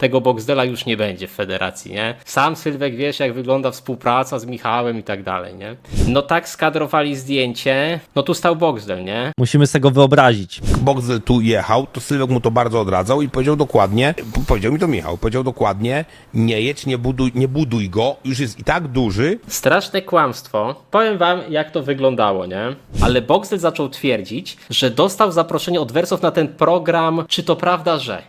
tego Boxdela już nie będzie w federacji, nie? Sam Sylwek wiesz, jak wygląda współpraca z Michałem i tak dalej, nie? No tak skadrowali zdjęcie, no tu stał Boxdel, nie? Musimy sobie go wyobrazić. Boxel tu jechał, to Sylwek mu to bardzo odradzał i powiedział dokładnie, powiedział mi to Michał, powiedział dokładnie, nie jedź, nie buduj, nie buduj go, już jest i tak duży, Straszne kłamstwo. Powiem wam, jak to wyglądało, nie? Ale Boxdel zaczął twierdzić, że dostał zaproszenie od Wersów na ten program, czy to prawda, że?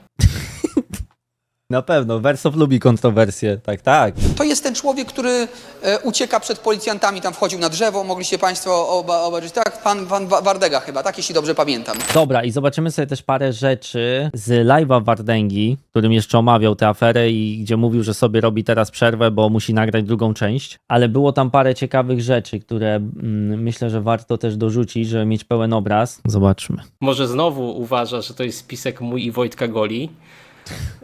Na pewno, Wersow lubi kontrowersje, tak, tak. To jest ten człowiek, który e, ucieka przed policjantami, tam wchodził na drzewo, mogliście Państwo oba, obejrzeć. Tak, pan, pan Wa- Wardega chyba, tak, jeśli dobrze pamiętam. Dobra, i zobaczymy sobie też parę rzeczy z live'a Wardęgi, którym jeszcze omawiał tę aferę i gdzie mówił, że sobie robi teraz przerwę, bo musi nagrać drugą część. Ale było tam parę ciekawych rzeczy, które mm, myślę, że warto też dorzucić, żeby mieć pełen obraz. Zobaczmy. Może znowu uważa, że to jest spisek mój i Wojtka Goli?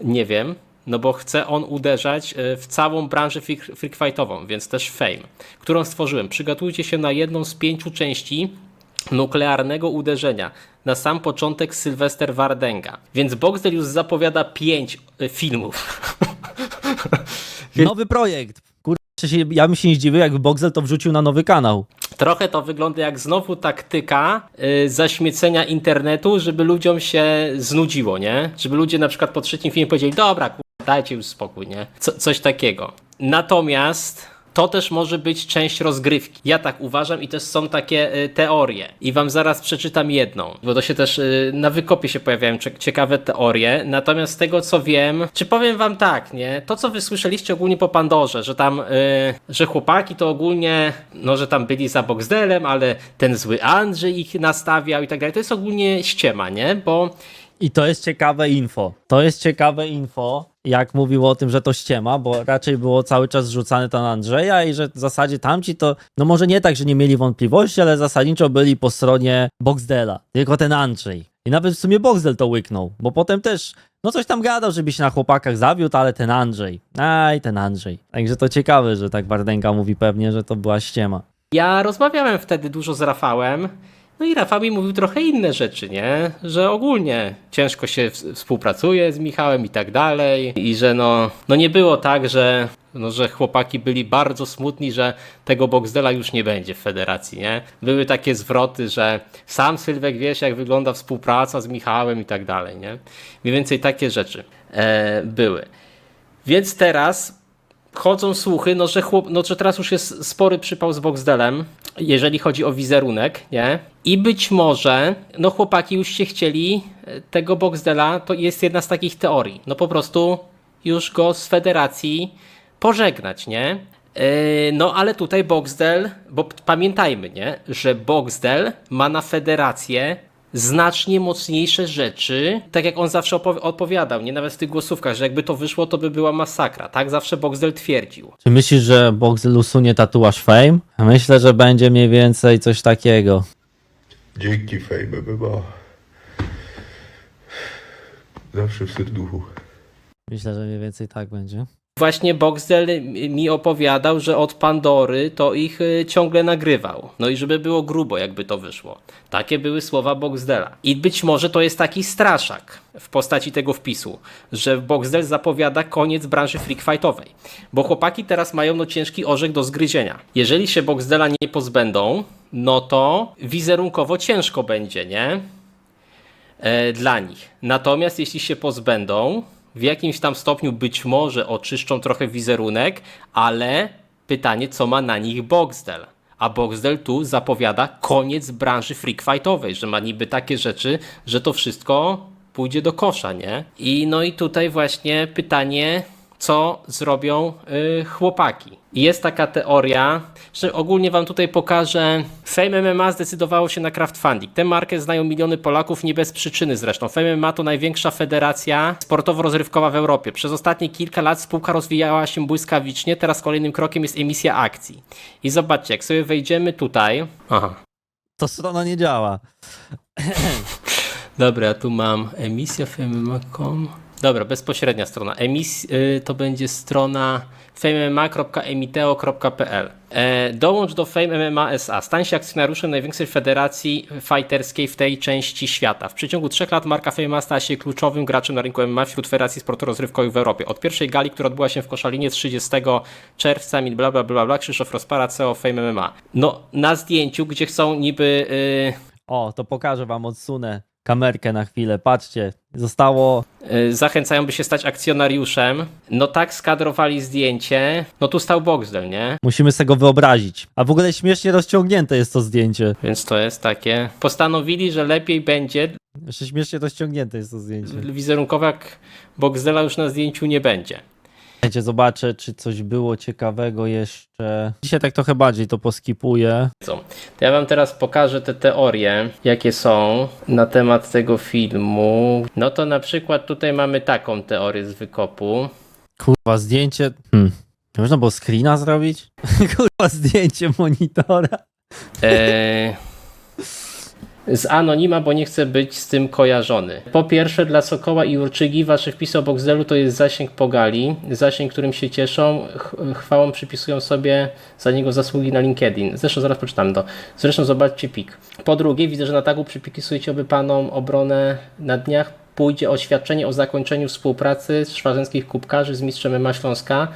Nie wiem. No bo chce on uderzać e, w całą branżę freak- freakfightową, więc też fame, którą stworzyłem. Przygotujcie się na jedną z pięciu części nuklearnego uderzenia. Na sam początek Sylwester Wardenga. Więc Boxdel już zapowiada pięć e, filmów. Nowy projekt. Ja bym się nie zdziwił, jakby Boxel to wrzucił na nowy kanał. Trochę to wygląda jak znowu taktyka y, zaśmiecenia internetu, żeby ludziom się znudziło, nie? Żeby ludzie na przykład po trzecim filmie powiedzieli, dobra, dajcie już spokój, nie? Co, coś takiego. Natomiast to też może być część rozgrywki. Ja tak uważam i też są takie y, teorie. I wam zaraz przeczytam jedną, bo to się też y, na wykopie się pojawiają cie- ciekawe teorie. Natomiast z tego co wiem, czy powiem wam tak, nie? To co wy słyszeliście ogólnie po Pandorze, że tam, y, że chłopaki to ogólnie, no że tam byli za Boxdelem, ale ten zły Andrzej ich nastawiał i tak dalej. To jest ogólnie ściema, nie? Bo I to jest ciekawe info. To jest ciekawe info, jak mówił o tym, że to ściema, bo raczej było cały czas zrzucane to na Andrzeja i że w zasadzie tamci to, no może nie tak, że nie mieli wątpliwości, ale zasadniczo byli po stronie Boxdela, tylko ten Andrzej. I nawet w sumie Boxdel to łyknął, bo potem też, no coś tam gadał, żeby się na chłopakach zawiódł, ale ten Andrzej, aj ten Andrzej. Także to ciekawe, że tak Wardenga mówi pewnie, że to była ściema. Ja rozmawiałem wtedy dużo z Rafałem. No i Rafał mi mówił trochę inne rzeczy, nie? Że ogólnie ciężko się współpracuje z Michałem i tak dalej. I że no, no nie było tak, że, no, że chłopaki byli bardzo smutni, że tego Boxdela już nie będzie w federacji, nie? Były takie zwroty, że sam Sylwek wiesz jak wygląda współpraca z Michałem i tak dalej, nie? Mniej więcej takie rzeczy e, były. Więc teraz chodzą słuchy, no że, chłop, no, że teraz już jest spory przypał z Boxdelem, jeżeli chodzi o wizerunek, nie? I być może, no chłopaki już się chcieli e, tego Boxdela, to jest jedna z takich teorii. No po prostu już go z federacji pożegnać, nie? Yy, No ale tutaj Boxdel, bo pamiętajmy, nie, że Boxdel ma na federację znacznie mocniejsze rzeczy, tak jak on zawsze odpowiadał, nie nawet w tych głosówkach, że jakby to wyszło, to by była masakra. Tak zawsze Boxdel twierdził. Czy myślisz, że Boxel usunie tatuaż Fame? Myślę, że będzie mniej więcej coś takiego. Dzięki Fame MMA. Zawsze w serduchu. Myślę, że mniej więcej tak będzie. Właśnie Boxdel mi opowiadał, że od Pandory to ich y, ciągle nagrywał. No i żeby było grubo, jakby to wyszło. Takie były słowa Boxdela. I być może to jest taki straszak w postaci tego wpisu, że Boxdel zapowiada koniec branży freakfightowej. Bo chłopaki teraz mają no ciężki orzech do zgryzienia. Jeżeli się Boxdela nie pozbędą, no to wizerunkowo ciężko będzie, nie? e, dla nich. Natomiast jeśli się pozbędą, w jakimś tam stopniu być może oczyszczą trochę wizerunek, ale pytanie, co ma na nich Boxdel? A Boxdel tu zapowiada koniec branży freakfightowej, że ma niby takie rzeczy, że to wszystko pójdzie do kosza, nie? I no i tutaj właśnie pytanie, co zrobią y, chłopaki. Jest taka teoria, że ogólnie wam tutaj pokażę. Fame MMA zdecydowało się na crowdfunding. Tę markę znają miliony Polaków, nie bez przyczyny zresztą. Fame MMA to największa federacja sportowo-rozrywkowa w Europie. Przez ostatnie kilka lat spółka rozwijała się błyskawicznie, teraz kolejnym krokiem jest emisja akcji. I zobaczcie, jak sobie wejdziemy tutaj. Aha. To strona nie działa. Dobra, tu mam emisja fame.com. Dobra, bezpośrednia strona. Emis, y, to będzie strona famemma.emiteo.pl. E, dołącz do Fame MMA SA. Stań się akcjonariuszem największej federacji fighterskiej w tej części świata. W przeciągu trzech lat marka Fame MMA stała się kluczowym graczem na rynku MMA wśród federacji sportu rozrywkowych w Europie. Od pierwszej gali, która odbyła się w Koszalinie 30 czerwca, bla bla bla bla, Krzysztof Rozpara, CEO Fame MMA. No, na zdjęciu, gdzie chcą niby... y, O, to pokażę wam, odsunę kamerkę na chwilę. Patrzcie, zostało y, zachęcają, by się stać akcjonariuszem. No tak skadrowali zdjęcie. No tu stał Boxdel, nie? Musimy sobie go wyobrazić. A w ogóle śmiesznie rozciągnięte jest to zdjęcie. Więc to jest takie. Postanowili, że lepiej będzie Jeszcze śmiesznie rozciągnięte jest to zdjęcie. wizerunkowo, jak Boxdela już na zdjęciu nie będzie. Słuchajcie, zobaczę, czy coś było ciekawego jeszcze. Dzisiaj tak trochę bardziej to poskipuję. Co? To ja wam teraz pokażę te teorie, jakie są na temat tego filmu. No to na przykład tutaj mamy taką teorię z wykopu. Kurwa, zdjęcie. Hmm. Nie można było screena zrobić? Kurwa, zdjęcie monitora. Eee, z anonima, bo nie chcę być z tym kojarzony. Po pierwsze, dla Sokoła i Urczygi wasze wpisy o Boxdelu to jest zasięg pogali, zasięg, którym się cieszą, ch- chwałą przypisują sobie za niego zasługi na LinkedIn. Zresztą zaraz przeczytam to. Zresztą zobaczcie pik. Po drugie, widzę, że na tagu przypisujecie oby panom obronę na dniach. Pójdzie o świadczenie o zakończeniu współpracy szwarzenskich kubkarzy z mistrzem MMA Śląska.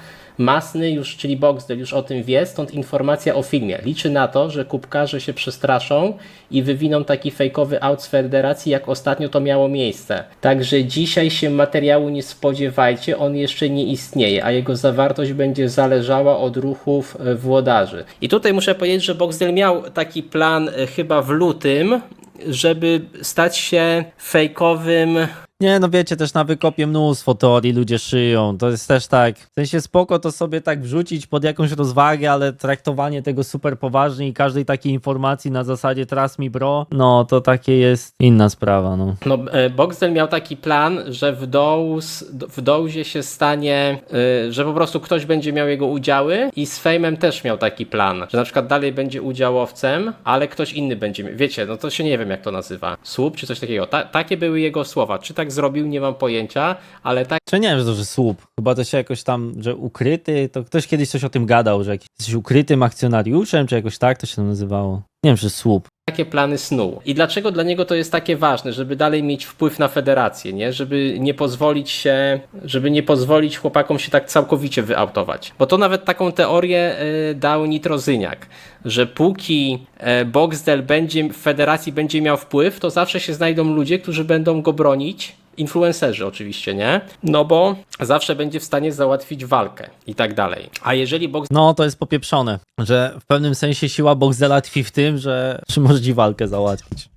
Masny już, czyli Boxdel już o tym wie, stąd informacja o filmie. Liczy na to, że kubkarze się przestraszą i wywiną taki fejkowy out z federacji, jak ostatnio to miało miejsce. Także dzisiaj się materiału nie spodziewajcie, on jeszcze nie istnieje, a jego zawartość będzie zależała od ruchów e, włodarzy. I tutaj muszę powiedzieć, że Boxdel miał taki plan e, chyba w lutym, żeby stać się fejkowym Nie, no wiecie, też na wykopie mnóstwo teorii ludzie szyją. To jest też tak. W sensie spoko to sobie tak wrzucić pod jakąś rozwagę, ale traktowanie tego super poważnie i każdej takiej informacji na zasadzie trust mi bro, no to takie jest inna sprawa, no. No, e, Boxdel miał taki plan, że w, Dołz, w Dołzie się stanie, e, że po prostu ktoś będzie miał jego udziały i z Fejmem też miał taki plan, że na przykład dalej będzie udziałowcem, ale ktoś inny będzie, wiecie, no to się nie wiem jak to nazywa, słup czy coś takiego. Ta, takie były jego słowa. Czy tak zrobił, nie mam pojęcia, ale tak Czy nie wiem, że to, że słup. Chyba to się jakoś tam, że ukryty, to ktoś kiedyś coś o tym gadał, że jakiś jesteś ukrytym akcjonariuszem, czy jakoś tak to się nazywało. Nie wiem, czy słup. takie plany snuł. I dlaczego dla niego to jest takie ważne, żeby dalej mieć wpływ na federację, nie? Żeby nie pozwolić się, żeby nie pozwolić chłopakom się tak całkowicie wyautować. Bo to nawet taką teorię y, dał Nitrozyniak, że póki e, Boxdel będzie w federacji będzie miał wpływ, to zawsze się znajdą ludzie, którzy będą go bronić. Influencerzy oczywiście, nie? No bo zawsze będzie w stanie załatwić walkę i tak dalej. A jeżeli Box No, to jest popieprzone, że w pewnym sensie siła Boxdela tkwi w tym, że czy może ci walkę załatwić.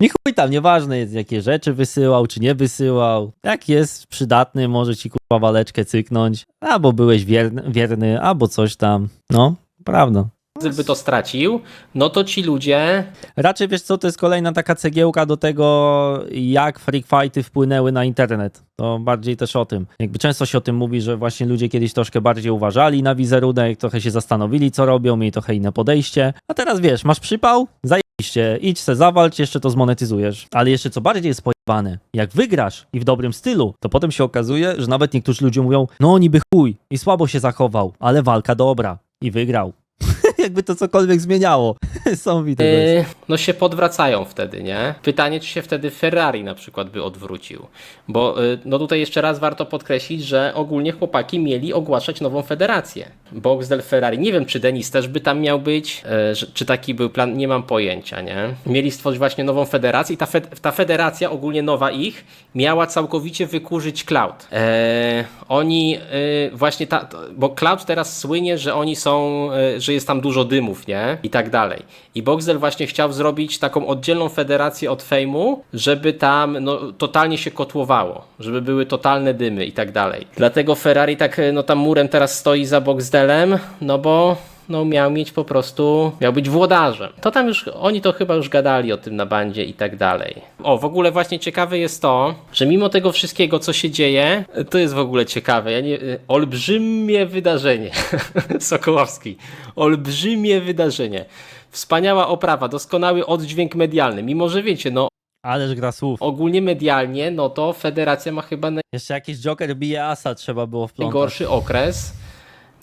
Nie chuj tam, nieważne jest jakie rzeczy wysyłał, czy nie wysyłał. Jak jest przydatny, może ci kurwa waleczkę cyknąć. Albo byłeś wierny, wierny albo coś tam. No, prawda. By to stracił, no to ci ludzie Raczej wiesz co, to jest kolejna taka cegiełka do tego, jak freak fighty wpłynęły na internet. To bardziej też o tym. Jakby często się o tym mówi, że właśnie ludzie kiedyś troszkę bardziej uważali na wizerunek, trochę się zastanowili, co robią, mieli trochę inne podejście. A teraz wiesz, masz przypał, zajebiście, idź se zawalcz, jeszcze to zmonetyzujesz. Ale jeszcze co bardziej jest pojebane, jak wygrasz i w dobrym stylu, to potem się okazuje, że nawet niektórzy ludzie mówią, no niby chuj i słabo się zachował, ale walka dobra i wygrał. Jakby to cokolwiek zmieniało. Są widoczne. Yy, no się podwracają wtedy, nie? Pytanie, czy się wtedy Ferrari na przykład by odwrócił. Bo yy, no tutaj jeszcze raz warto podkreślić, że ogólnie chłopaki mieli ogłaszać nową federację. Boxdel Ferrari. Nie wiem, czy Denis też by tam miał być, że, czy taki był plan, nie mam pojęcia, nie? Mieli stworzyć właśnie nową federację i ta, ta federacja, ogólnie nowa ich, miała całkowicie wykurzyć Cloud. Yy, oni yy, właśnie, ta, bo Cloud teraz słynie, że oni są, yy, że jest tam dużo dymów, nie? I tak dalej. I Boxdel właśnie chciał zrobić taką oddzielną federację od Fejmu, żeby tam no, totalnie się kotłowało, żeby były totalne dymy i tak dalej. Dlatego Ferrari tak e, no tam murem teraz stoi za Boxdelem, no bo no miał mieć po prostu, miał być włodarzem. To tam już, oni to chyba już gadali o tym na bandzie i tak dalej. O, w ogóle właśnie ciekawe jest to, że mimo tego wszystkiego, co się dzieje, to jest w ogóle ciekawe, ja nie, olbrzymie wydarzenie, Sokołowski, olbrzymie wydarzenie. Wspaniała oprawa, doskonały oddźwięk medialny, mimo że wiecie, no Ależ gra słów. Ogólnie medialnie, no to federacja ma chyba Jeszcze jakiś Joker bije asa trzeba było wplątać. najgorszy okres.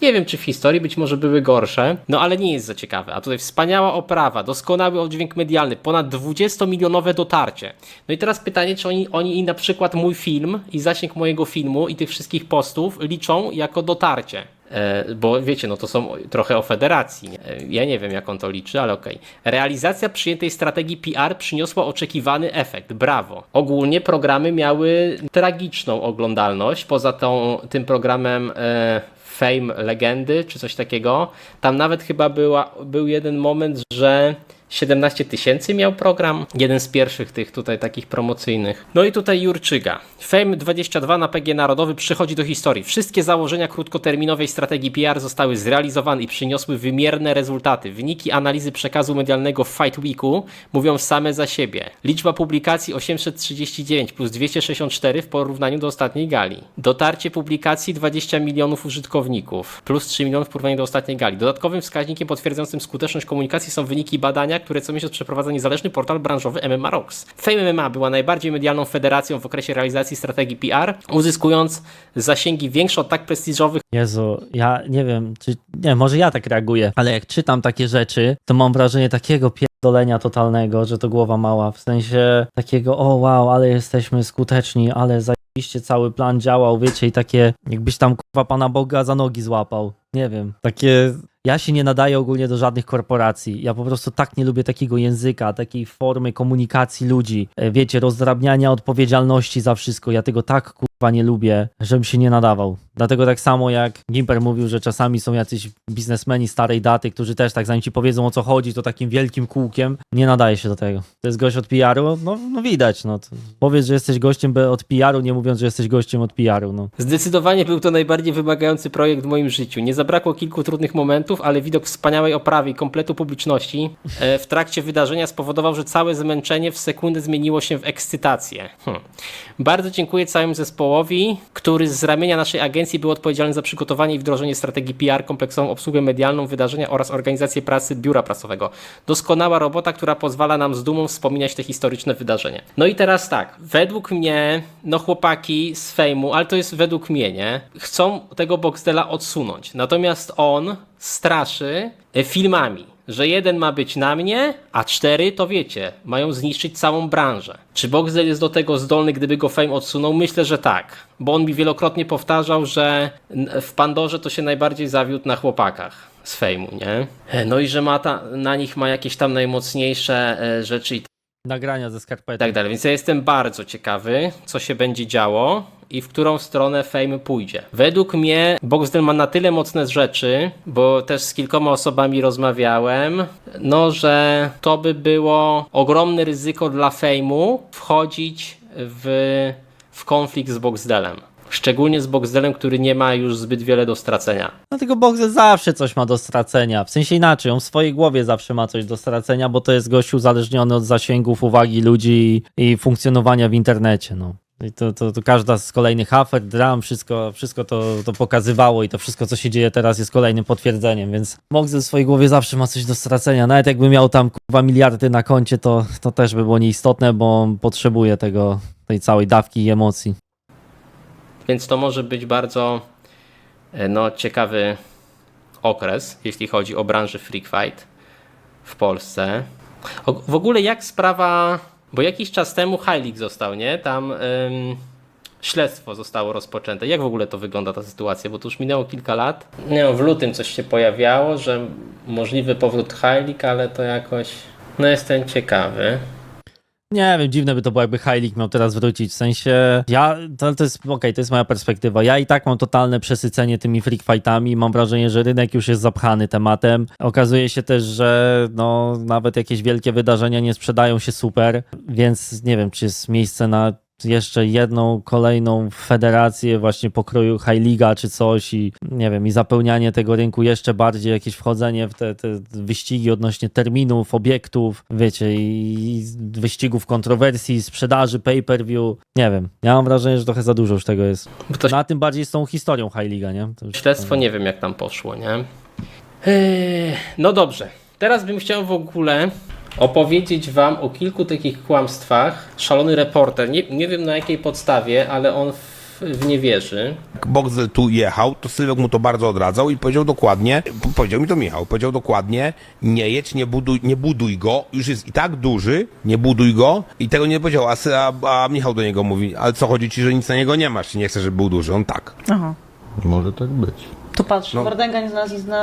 Nie wiem, czy w historii być może były gorsze, no ale nie jest za ciekawe. A tutaj wspaniała oprawa, doskonały oddźwięk medialny, ponad 20-milionowe dotarcie. No i teraz pytanie, czy oni, oni na przykład mój film i zasięg mojego filmu i tych wszystkich postów liczą jako dotarcie. E, bo wiecie, no to są trochę o federacji. E, ja nie wiem, jak on to liczy, ale okej. Realizacja przyjętej strategii PR przyniosła oczekiwany efekt. Brawo. Ogólnie programy miały tragiczną oglądalność. Poza tą, tym programem e, Fame Legendy, czy coś takiego. Tam nawet chyba była, był jeden moment, że 17 tysięcy miał program. Jeden z pierwszych tych tutaj takich promocyjnych. No i tutaj Jurczyga. Fame 22 na PG Narodowy przychodzi do historii. Wszystkie założenia krótkoterminowej strategii PR zostały zrealizowane i przyniosły wymierne rezultaty. Wyniki analizy przekazu medialnego w Fight Weeku mówią same za siebie. Liczba publikacji 839 plus 264 w porównaniu do ostatniej gali. Dotarcie publikacji 20 milionów użytkowników plus 3 milionów w porównaniu do ostatniej gali. Dodatkowym wskaźnikiem potwierdzającym skuteczność komunikacji są wyniki badania, które co miesiąc przeprowadza niezależny portal branżowy MMA Rocks. Fame MMA była najbardziej medialną federacją w okresie realizacji strategii PR, uzyskując zasięgi większe od tak prestiżowych Jezu, ja nie wiem, czy, nie, może ja tak reaguję, ale jak czytam takie rzeczy, to mam wrażenie takiego pierdolenia totalnego, że to głowa mała, w sensie takiego, o wow, ale jesteśmy skuteczni, ale zajebiście cały plan działał, wiecie, i takie, jakbyś tam kurwa Pana Boga za nogi złapał, nie wiem, takie... Ja się nie nadaję ogólnie do żadnych korporacji. Ja po prostu tak nie lubię takiego języka, takiej formy komunikacji ludzi. E, Wiecie, rozdrabniania odpowiedzialności za wszystko. Ja tego tak kurwa nie lubię, żebym się nie nadawał. Dlatego tak samo jak Gimper mówił, że czasami są jacyś biznesmeni starej daty, którzy też tak zanim ci powiedzą o co chodzi, to takim wielkim kółkiem. Nie nadaje się do tego. To jest gość od PR-u? No, no widać. No. Powiedz, że jesteś gościem od PR-u, nie mówiąc, że jesteś gościem od PR-u. No. Zdecydowanie był to najbardziej wymagający projekt w moim życiu. Nie zabrakło kilku trudnych momentów, ale widok wspaniałej oprawy i kompletu publiczności e, w trakcie wydarzenia spowodował, że całe zmęczenie w sekundę zmieniło się w ekscytację. Hm. Bardzo dziękuję całemu zespołowi, który z ramienia naszej agencji był odpowiedzialny za przygotowanie i wdrożenie strategii PR, kompleksową obsługę medialną wydarzenia oraz organizację pracy biura prasowego. Doskonała robota, która pozwala nam z dumą wspominać te historyczne wydarzenia. No i teraz tak, według mnie, no chłopaki z fejmu, ale to jest według mnie, nie? Chcą tego Boxdela odsunąć. Natomiast on straszy filmami, że jeden ma być na mnie, a cztery to wiecie, mają zniszczyć całą branżę. Czy Boxdel jest do tego zdolny, gdyby go Fame odsunął? Myślę, że tak, bo on mi wielokrotnie powtarzał, że w Pandorze to się najbardziej zawiódł na chłopakach z Fejmu, nie? E, No i że ma ta, na nich ma jakieś tam najmocniejsze e, rzeczy i Nagrania ze skarpety. tak dalej. Więc ja jestem bardzo ciekawy, co się będzie działo i w którą stronę Fame pójdzie. Według mnie Boxdel ma na tyle mocne rzeczy, bo też z kilkoma osobami rozmawiałem, no że to by było ogromne ryzyko dla Fame'u wchodzić w, w konflikt z Boxdelem. Szczególnie z Boxdelem, który nie ma już zbyt wiele do stracenia. No tylko Boxer zawsze coś ma do stracenia. W sensie inaczej, on w swojej głowie zawsze ma coś do stracenia, bo to jest gość uzależniony od zasięgów, uwagi ludzi i, funkcjonowania w internecie. No. I to, to, to każda z kolejnych afer, dram, wszystko, wszystko to, to pokazywało i to wszystko, co się dzieje teraz jest kolejnym potwierdzeniem, więc Boxer w swojej głowie zawsze ma coś do stracenia. Nawet jakby miał tam kurwa miliardy na koncie, to, to też by było nieistotne, bo on potrzebuje tego, tej całej dawki i emocji. Więc to może być bardzo e, no, ciekawy okres, jeśli chodzi o branżę Freak Fight w Polsce. O, w ogóle jak sprawa, bo jakiś czas temu League został, nie? Tam ym, śledztwo zostało rozpoczęte. Jak w ogóle to wygląda ta sytuacja? Bo to już minęło kilka lat. Nie wiem, w lutym coś się pojawiało, że możliwy powrót League, ale to jakoś, no jestem ciekawy. Nie wiem, dziwne by to było, jakby League miał teraz wrócić. W sensie, ja, to, to jest, okej, to jest moja perspektywa. Ja i tak mam totalne przesycenie tymi freak fightami. Mam wrażenie, że rynek już jest zapchany tematem. Okazuje się też, że no, nawet jakieś wielkie wydarzenia nie sprzedają się super, więc nie wiem, czy jest miejsce na jeszcze jedną kolejną federację właśnie pokroju High Liga czy coś i nie wiem, i zapełnianie tego rynku jeszcze bardziej, jakieś wchodzenie w te, te wyścigi odnośnie terminów, obiektów, wiecie, i wyścigów kontrowersji, sprzedaży, pay-per-view. Nie wiem, ja mam wrażenie, że trochę za dużo już tego jest. Bo to No, tym bardziej z tą historią High Liga, nie? Śledztwo nie wiem jak tam poszło, nie? Eee, No dobrze. Teraz bym chciał w ogóle opowiedzieć wam o kilku takich kłamstwach. Szalony reporter, nie, nie wiem na jakiej podstawie, ale on w, w nie wierzy. Jak Boxdel tu jechał, to Sylwek mu to bardzo odradzał i powiedział dokładnie, powiedział mi to Michał, powiedział dokładnie, nie jedź, nie buduj, nie buduj go, już jest i tak duży, nie buduj go i tego nie powiedział, a, Sy- a, a Michał do niego mówi, ale co chodzi ci, że nic na niego nie masz, czy nie chcesz, żeby był duży, on tak. Aha. Może tak być. To patrz, No. Wardęga nie znalazł tutaj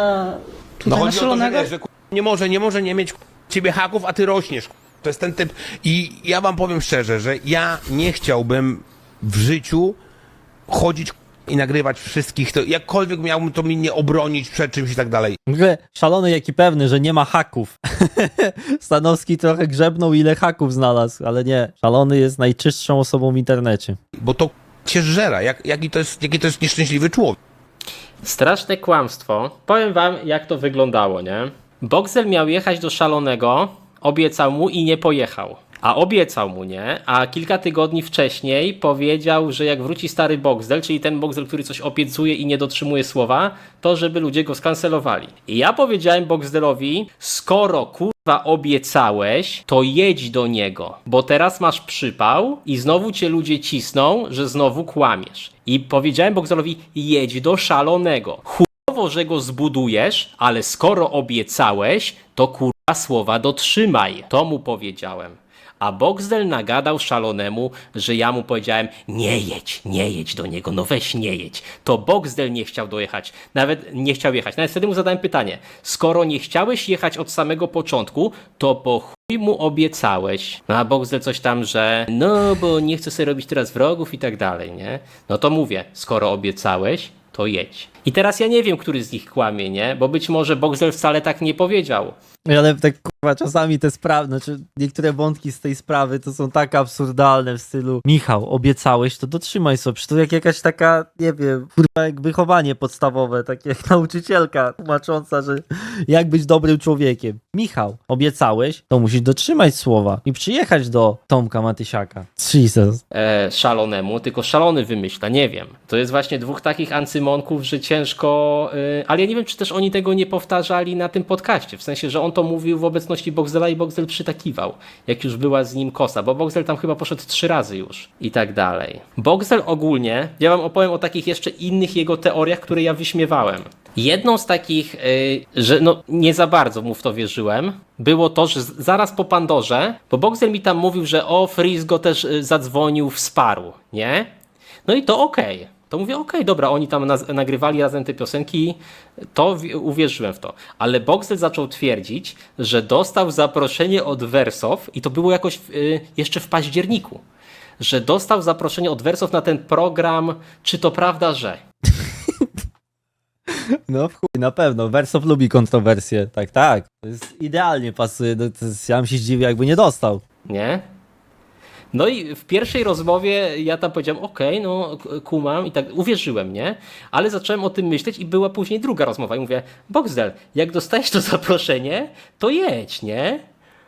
No na chodzi o to, że, szalonego. że ku- nie może, nie może nie mieć ku- ciebie haków, a ty rośniesz. To jest ten typ. I ja wam powiem szczerze, że ja nie chciałbym w życiu chodzić i nagrywać wszystkich, to jakkolwiek miałbym to mi nie obronić przed czymś i tak dalej. W ogóle szalony jaki pewny, że nie ma haków. Stanowski trochę grzebnął ile haków znalazł, ale nie. Szalony jest najczystszą osobą w internecie. Bo to się żera, jak, jaki, to jest, jaki to jest nieszczęśliwy człowiek. Straszne kłamstwo. Powiem wam, jak to wyglądało, nie? Boxel miał jechać do szalonego, obiecał mu i nie pojechał. A obiecał mu, nie? A kilka tygodni wcześniej powiedział, że jak wróci stary Boxdel, czyli ten Boxdel, który coś obiecuje i nie dotrzymuje słowa, to żeby ludzie go skancelowali. I ja powiedziałem Boxdelowi, skoro kurwa obiecałeś, to jedź do niego, bo teraz masz przypał i znowu cię ludzie cisną, że znowu kłamiesz. I powiedziałem Boxdelowi, jedź do szalonego. Chujowo, że go zbudujesz, ale skoro obiecałeś, to kurwa słowa dotrzymaj. To mu powiedziałem. A Boxdel nagadał szalonemu, że ja mu powiedziałem: Nie jedź, nie jedź do niego, no weź nie jedź. To Boxdel nie chciał dojechać, nawet nie chciał jechać. Nawet wtedy mu zadałem pytanie: Skoro nie chciałeś jechać od samego początku, to po chuj mu obiecałeś. No a Boxdel coś tam, że no bo nie chcę sobie robić teraz wrogów i tak dalej, nie? No to mówię: Skoro obiecałeś, to jedź. I teraz ja nie wiem, który z nich kłamie, nie? Bo być może Boxdel wcale tak nie powiedział. Ale tak kurwa, czasami te sprawy, znaczy niektóre wątki z tej sprawy to są tak absurdalne w stylu Michał, obiecałeś, to dotrzymaj sobie. Przecież to jak jakaś taka, nie wiem, kurwa jak wychowanie podstawowe, takie jak nauczycielka tłumacząca, że jak być dobrym człowiekiem. Michał, obiecałeś, to musisz dotrzymać słowa i przyjechać do Tomka Matysiaka. Jesus. e, szalonemu, tylko szalony wymyśla, nie wiem. To jest właśnie dwóch takich ancymonków, że ciężko, e, ale ja nie wiem, czy też oni tego nie powtarzali na tym podcaście, w sensie, że on to mówił w obecności Boxdela i Boxdel przytakiwał, jak już była z nim kosa, bo Boxdel tam chyba poszedł trzy razy już i tak dalej. Boxdel ogólnie, ja wam opowiem o takich jeszcze innych jego teoriach, które ja wyśmiewałem. Jedną z takich, y, że no nie za bardzo mu w to wierzyłem, było to, że zaraz po Pandorze, bo Boxer mi tam mówił, że o, Freeze go też y, zadzwonił, wsparł, nie? No i to okej. To mówię, okej, dobra, oni tam naz- nagrywali razem te piosenki, to wi- uwierzyłem w to. Ale Boxer zaczął twierdzić, że dostał zaproszenie od Wersow i to było jakoś y, jeszcze w październiku, że dostał zaproszenie od Wersow na ten program, czy to prawda, że... No w chuj, na pewno. Wersow lubi kontrowersje. Tak, tak. To jest idealnie pasuje. No, to jest, ja bym się zdziwił, jakby nie dostał. Nie? No i w pierwszej rozmowie ja tam powiedziałem, okej, no k- kumam i tak uwierzyłem, nie? Ale zacząłem o tym myśleć i była później druga rozmowa i mówię, Boxdel, jak dostajesz to zaproszenie, to jedź, nie?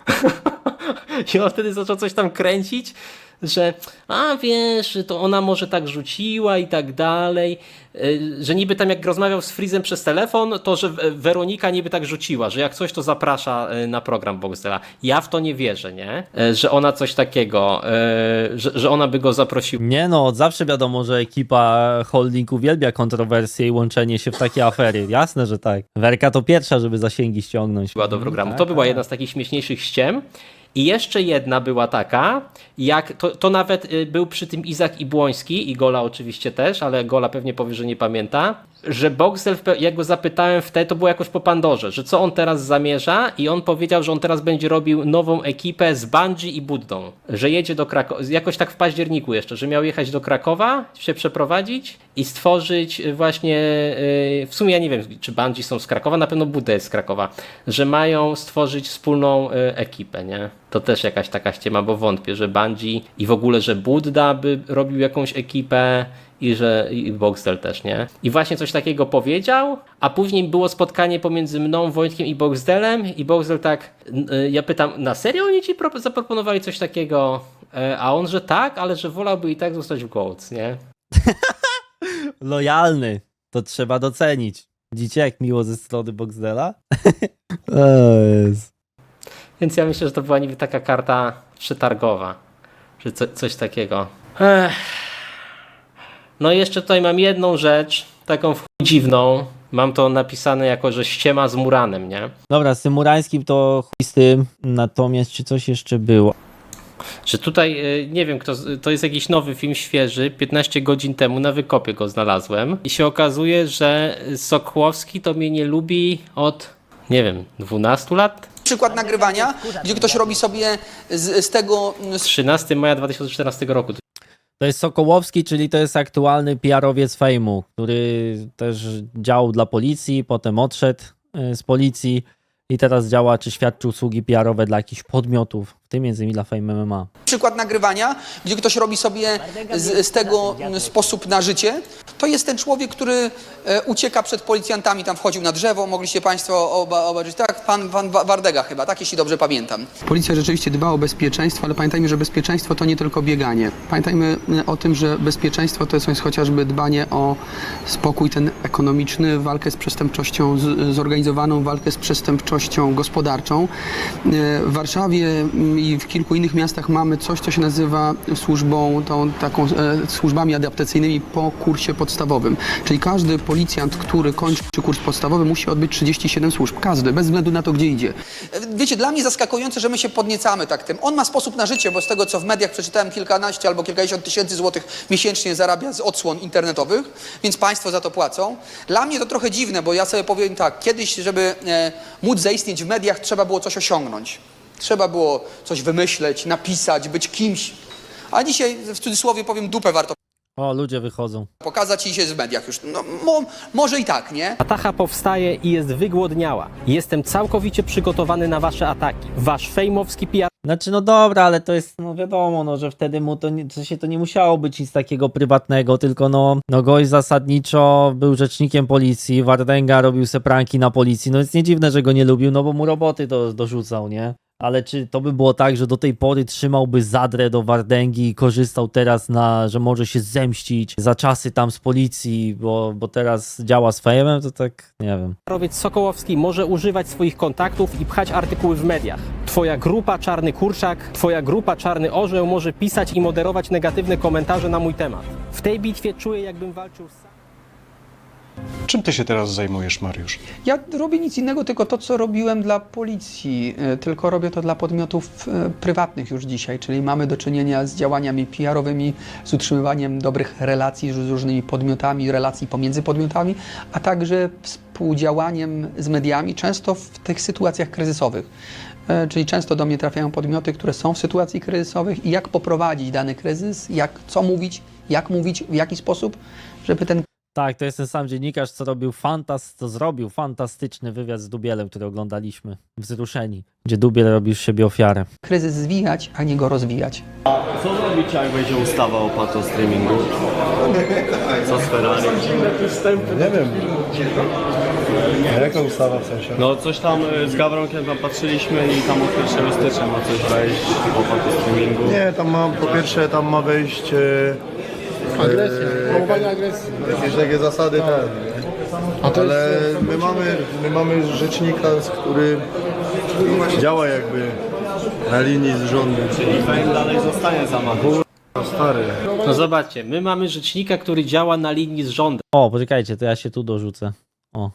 I on wtedy zaczął coś tam kręcić, że a wiesz, to ona może tak rzuciła i tak dalej, y, że niby tam jak rozmawiał z Frizem przez telefon, to że Weronika niby tak rzuciła, że jak coś to zaprasza y, na program Boxdela. Ja w to nie wierzę, nie? Y, Że ona coś takiego, że, że ona by go zaprosiła. Nie no, od zawsze wiadomo, że ekipa holding uwielbia kontrowersje i łączenie się w takie afery. Jasne, że tak. Werka to pierwsza, żeby zasięgi ściągnąć. była do programu. tak, to była tak. jedna z takich śmieszniejszych ściem. I jeszcze jedna była taka, jak to, to nawet y, był przy tym Izak Ibłoński i Gola oczywiście też, ale Gola pewnie powie, że nie pamięta, że Boxel, jak go zapytałem wtedy, to było jakoś po Pandorze, że co on teraz zamierza i on powiedział, że on teraz będzie robił nową ekipę z Bungie i Buddą, że jedzie do Krakowa, jakoś tak w październiku jeszcze, że miał jechać do Krakowa, się przeprowadzić i stworzyć y, właśnie, y, w sumie ja nie wiem, czy Bungie są z Krakowa, na pewno Budda jest z Krakowa, że mają stworzyć wspólną y, ekipę, nie? To też jakaś taka ściema, bo wątpię, że Bungie i w ogóle, że Budda by robił jakąś ekipę i że i Boxdel też, nie? I właśnie coś takiego powiedział, a później było spotkanie pomiędzy mną, Wojtkiem i Boxdelem i Boxdel tak, ja pytam, na serio oni ci pro- zaproponowali coś takiego? E, A on, że tak, ale że wolałby i tak zostać w Golds, nie? Lojalny. To trzeba docenić. Widzicie, jak miło ze strony Boxdela? Więc ja myślę, że to była niby taka karta przetargowa, że co, coś takiego. Ech. No i jeszcze tutaj mam jedną rzecz, taką dziwną. Mam to napisane jako, że ściema z Muranem, nie? Dobra, z tym murańskim to chuj z tym, natomiast czy coś jeszcze było? Że tutaj, y, nie wiem, kto, to jest jakiś nowy film świeży, 15 godzin temu na wykopie go znalazłem i się okazuje, że Sokłowski to mnie nie lubi od, nie wiem, 12 lat? Przykład nagrywania, gdzie ktoś robi sobie z, z tego Z 13 maja 2014 roku. To jest Sokołowski, czyli to jest aktualny PR-owiec fejmu, który też działał dla policji, potem odszedł y, z policji i teraz działa czy świadczy usługi PR-owe dla jakichś podmiotów, w tym między innymi dla Fame MMA. przykład nagrywania, gdzie ktoś robi sobie z, z tego sposób na życie, to jest ten człowiek, który e, ucieka przed policjantami, tam wchodził na drzewo, mogliście Państwo oba, obejrzeć, tak? Pan, pan Wa- Wardega chyba, tak, jeśli dobrze pamiętam. Policja rzeczywiście dba o bezpieczeństwo, ale pamiętajmy, że bezpieczeństwo to nie tylko bieganie. Pamiętajmy y, o tym, że bezpieczeństwo to jest chociażby dbanie o spokój ten ekonomiczny, walkę z przestępczością z- zorganizowaną, walkę z przestępczością gospodarczą. Y, W Warszawie mm, i w kilku innych miastach mamy coś, co się nazywa służbą, tą taką e, służbami adaptacyjnymi po kursie podstawowym. Czyli każdy policjant, który kończy kurs podstawowy musi odbyć 37 służb. Każdy, bez względu na to, gdzie idzie. Wiecie, dla mnie zaskakujące, że my się podniecamy tak tym. On ma sposób na życie, bo z tego, co w mediach przeczytałem, kilkanaście albo kilkadziesiąt tysięcy złotych miesięcznie zarabia z odsłon internetowych, więc państwo za to płacą. Dla mnie to trochę dziwne, bo ja sobie powiem tak, kiedyś, żeby e, móc zaistnieć w mediach, trzeba było coś osiągnąć. Trzeba było coś wymyśleć, napisać, być kimś. A dzisiaj, w cudzysłowie powiem, dupę warto O, ludzie wychodzą. pokazać i się w mediach już. No, mo, może i tak, nie? Atacha powstaje i jest wygłodniała. Jestem całkowicie przygotowany na wasze ataki. Wasz fejmowski PR Znaczy, no dobra, ale to jest, no wiadomo, no, że wtedy mu to, nie, to się to nie musiało być nic takiego prywatnego, tylko no, no gość zasadniczo był rzecznikiem policji, Wardęga robił se pranki na policji, no jest nie dziwne, że go nie lubił, no bo mu roboty do, dorzucał, nie? Ale czy to by było tak, że do tej pory trzymałby zadrę do Wardęgi i korzystał teraz na, że może się zemścić za czasy tam z policji, bo, bo teraz działa z fejmem, to tak, nie wiem. Rowiec Sokołowski może używać swoich kontaktów i pchać artykuły w mediach. Twoja grupa Czarny Kurczak, twoja grupa Czarny Orzeł może pisać i moderować negatywne komentarze na mój temat. W tej bitwie czuję, jakbym walczył z... Czym ty się teraz zajmujesz, Mariusz? Ja robię nic innego, tylko to, co robiłem dla policji, e, tylko robię to dla podmiotów e, prywatnych już dzisiaj, czyli mamy do czynienia z działaniami PR-owymi, z utrzymywaniem dobrych relacji z różnymi podmiotami, relacji pomiędzy podmiotami, a także współdziałaniem z mediami, często w tych sytuacjach kryzysowych. E, Czyli często do mnie trafiają podmioty, które są w sytuacji kryzysowych i jak poprowadzić dany kryzys, jak, co mówić, jak mówić, w jaki sposób, żeby ten Tak, to jest ten sam dziennikarz, co robił fantas, co zrobił fantastyczny wywiad z Dubielem, który oglądaliśmy. Wzruszeni, gdzie Dubiel robił z siebie ofiarę. kryzys zwijać, a nie go rozwijać. Co zrobicie, jak będzie ustawa o pato streamingu? Co z Ferrari? Nie wiem. A jaka ustawa w sensie? No coś tam y, z Gawronkiem tam patrzyliśmy i tam od 1 stycznia ma coś wejść o pato streamingu. Nie, tam ma, po pierwsze tam ma wejść... E, Agresja, promowanie agresji. Jakieś takie zasady, tak. Ale my mamy, my mamy rzecznika, który działa jakby na linii z rządem. Czyli Fame dalej zostanie zamachą. Stary. No zobaczcie, my mamy rzecznika, który działa na linii z rządem. O, poczekajcie, to ja się tu dorzucę. O.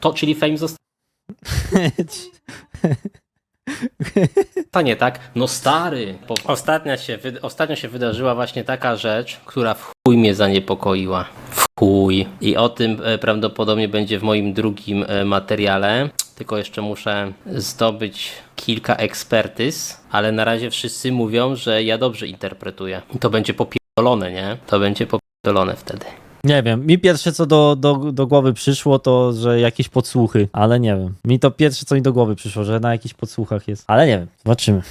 To, czyli Fame zostanie, tak? No stary. Ostatnio, się. Ostatnio się wydarzyła właśnie taka rzecz, która w chuj mnie zaniepokoiła. W chuj. I o tym e, prawdopodobnie będzie w moim drugim e, materiale. Tylko jeszcze muszę zdobyć kilka ekspertyz, ale na razie wszyscy mówią, że ja dobrze interpretuję. I to będzie popierdolone, nie? To będzie popierdolone wtedy. Nie wiem, mi pierwsze co do, do, do głowy przyszło to, że jakieś podsłuchy, ale nie wiem. Mi to pierwsze co mi do głowy przyszło, że na jakichś podsłuchach jest. Ale nie wiem, zobaczymy.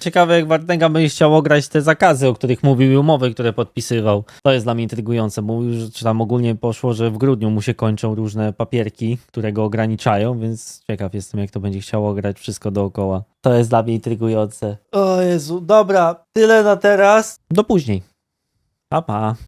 Ciekawe jak Wardęga będzie chciał ograć te zakazy, o których mówił i umowy, które podpisywał. To jest dla mnie intrygujące. Mówił, że czy tam ogólnie poszło, że w grudniu mu się kończą różne papierki, które go ograniczają, więc ciekaw jestem jak to będzie chciał ograć wszystko dookoła. To jest dla mnie intrygujące. O Jezu, dobra, tyle na teraz. Do później. Pa, pa.